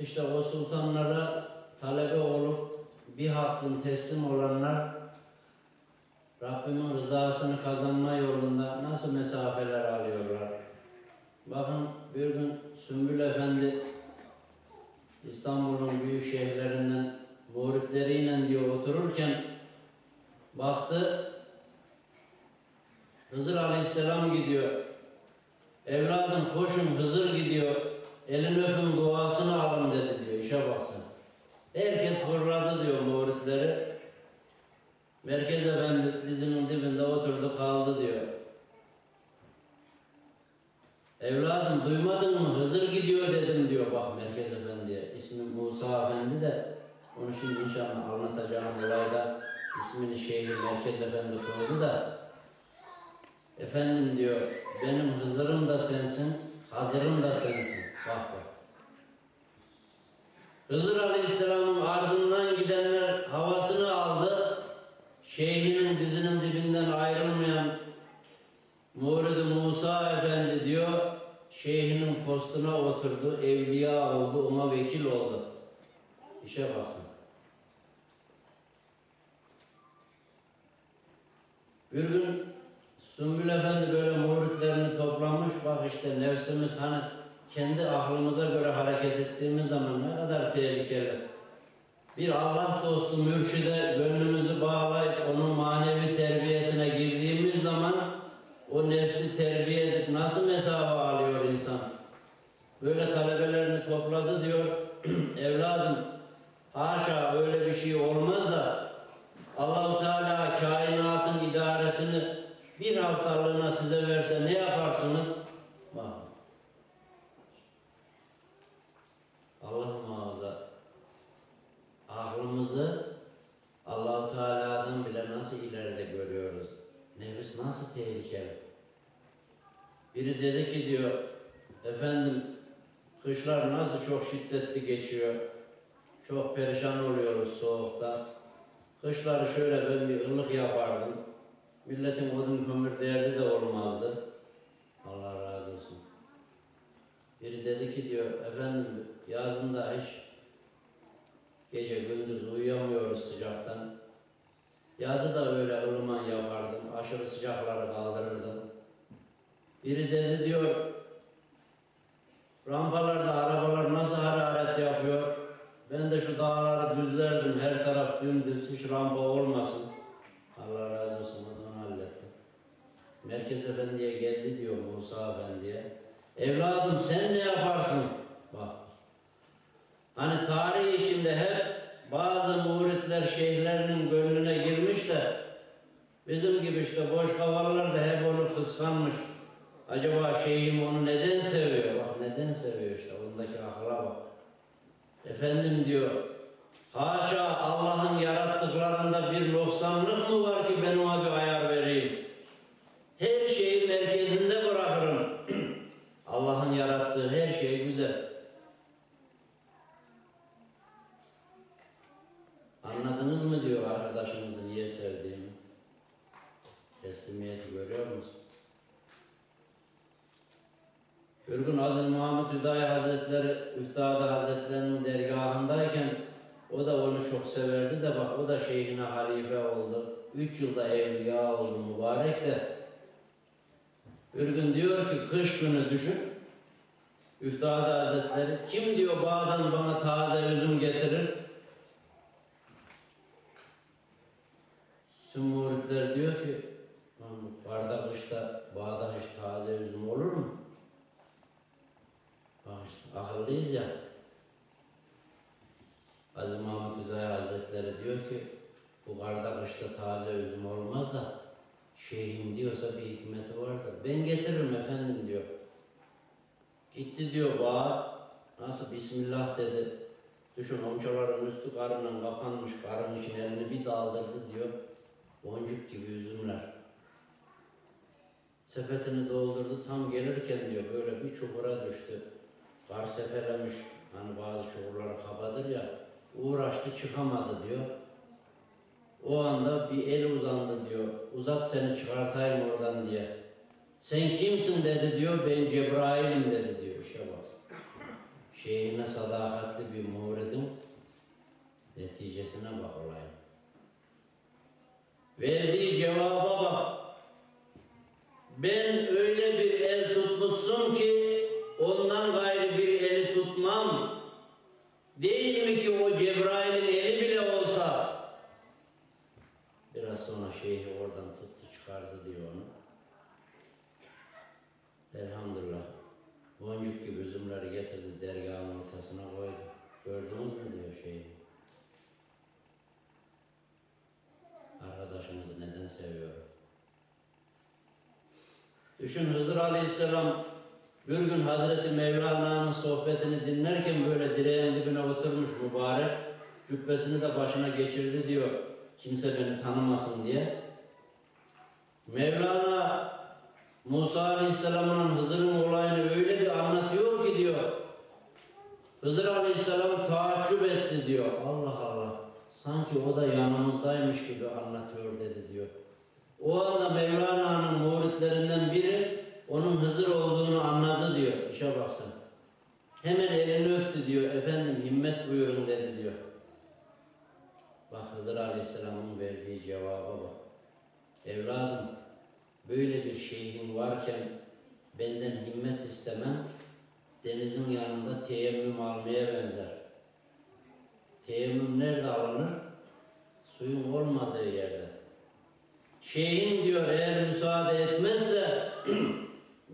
İşte o sultanlara talebe olup bir hakkın teslim olanlar Rabbimin rızasını kazanma yolunda nasıl mesafeler alıyorlar. Bakın bir gün Sümbül Efendi İstanbul'un büyük şehirlerinden muhritleriyle diyor otururken baktı Hızır Aleyhisselam gidiyor. Evladım koşun Hızır gidiyor. Elin öpün duasını alın dedi diyor. İşe baksın. Herkes fırladı diyor muhritleri. Merkez Efendi dizinin dibinde oturdu kaldı diyor. Evladım duymadın mı? Hızır gidiyor dedim diyor bak Merkez Efendi'ye. İsmi Musa Efendi de onu şimdi inşallah anlatacağım olayda ismini şeyhi Merkez Efendi koydu da Efendim diyor benim Hızır'ım da sensin, Hazır'ım da sensin. Bak bak. Hızır Aleyhisselam'ın ardından gidenler havasını aldı. Şeyhinin dizinin dibinden ayrılmayan Muridi Musa Efendi diyor, şeyhinin postuna oturdu, evliya oldu, ona vekil oldu. İşe baksın. Bir gün Sümbül Efendi böyle muritlerini toplamış, bak işte nefsimiz hani kendi aklımıza göre hareket ettiğimiz zaman ne kadar tehlikeli. Bir Allah dostu mürşide gönlümüzü bağlayıp onun manevi terbiyesine girdiğimiz zaman o nefsi terbiye edip nasıl mesafe alıyor insan? Böyle talebelerini topladı diyor, evladım haşa öyle bir şey olmaz da Allahu Teala kainatın idaresini bir haftalığına size verse ne yaparsınız? Bak. Allah muhafaza aklımızı Allahu Teala'dan bile ileride görüyoruz? Nefis nasıl tehlikeli? Biri dedi ki diyor, efendim kışlar nasıl çok şiddetli geçiyor, çok perişan oluyoruz soğukta. Kışları şöyle ben bir ılık yapardım. Milletin odun kömür derdi de olmazdı. Allah razı olsun. Biri dedi ki diyor, efendim yazında hiç gece gündüz uyuyamıyoruz sıcaktan. Yazı da öyle ılıman yapardım, aşırı sıcakları kaldırırdım. Biri dedi diyor, rampalarda arabalar nasıl hararet yapıyor? Ben de şu dağları düzlerdim, her taraf dümdüz, hiç rampa olmasın. Allah razı olsun, onu hallettim. Merkez Efendi'ye geldi diyor Musa Efendi'ye. Evladım sen ne yaparsın? Bak. Hani tarih içinde hep bazı muritler şeyhlerinin bizim gibi işte boş kafalar da hep onu kıskanmış. Acaba şeyhim onu neden seviyor? Bak neden seviyor işte ondaki akla bak. Efendim diyor, haşa Allah'ın yarattıklarında bir noksanlık mı var ki ben ona bir ayar vereyim? Her şeyi merkezinde bırakırım. Allah'ın yarattığı her şey güzel. Anladınız mı diyor arkadaşınızı niye sevdiğimi? Teslimiyeti görüyor musun? Bir gün Aziz Muhammed Hüdayi Hazretleri, Üftade Hazretleri'nin dergahındayken o da onu çok severdi de bak o da şeyhine halife oldu. Üç yılda evliya oldu mübarek de. Bir gün diyor ki kış günü düşün. Üftade Hazretleri kim diyor bağdan bana taze üzüm getirir? Tüm muritler diyor ki Mahmut bardak kışta bağda hiç taze üzüm olur mu? Bak işte, akıllıyız ya. Aziz Mahmut Hüdayi Hazretleri diyor ki bu karda kışta taze üzüm olmaz da şeyhim diyorsa bir hikmeti vardır. Ben getiririm efendim diyor. Gitti diyor bağa nasıl Bismillah dedi. Düşün omçaların üstü karından kapanmış karın için elini bir daldırdı diyor. Boncuk gibi üzümler. Sepetini doldurdu tam gelirken diyor böyle bir çukura düştü. Kar sepelemiş hani bazı çukurlar kapadır ya uğraştı çıkamadı diyor. O anda bir el uzandı diyor. Uzat seni çıkartayım oradan diye. Sen kimsin dedi diyor. Ben Cebrail'im dedi diyor. İşe bak. şeyhine sadakatli bir muridin neticesine bak olayım. Verdiği cevaba bak. Ben öyle bir el tutmuşsun ki ondan gayrı bir eli tutmam. Değil mi ki o Cebrail'in eli bile olsa biraz sonra şeyhi oradan tuttu çıkardı diyor onu. Elhamdülillah. Boncuk gibi üzümleri getirdi dergahın ortasına koydu. Gördünüz mü diyor şeyi. Arkadaşımızı neden seviyorum? Düşün Hızır Aleyhisselam bir gün Hazreti Mevlana'nın sohbetini dinlerken böyle direğin dibine oturmuş mübarek. Cübbesini de başına geçirdi diyor. Kimse beni tanımasın diye. Mevlana Musa Aleyhisselam'ın Hızır'ın olayını öyle bir anlatıyor ki diyor. Hızır Aleyhisselam taaccüp etti diyor. Allah Allah. Sanki o da yanımızdaymış gibi anlatıyor dedi diyor. O anda Mevlana'nın muridlerinden biri onun Hızır olduğunu diyor. İşe baksın. Hemen elini öptü diyor. Efendim himmet buyurun dedi diyor. Bak Hızır Aleyhisselam'ın verdiği cevaba bak. Evladım böyle bir şeyhin varken benden himmet istemem denizin yanında teyemmüm almaya benzer. Teyemmüm nerede alınır? Suyun olmadığı yerde. Şeyhin diyor eğer müsaade etmezse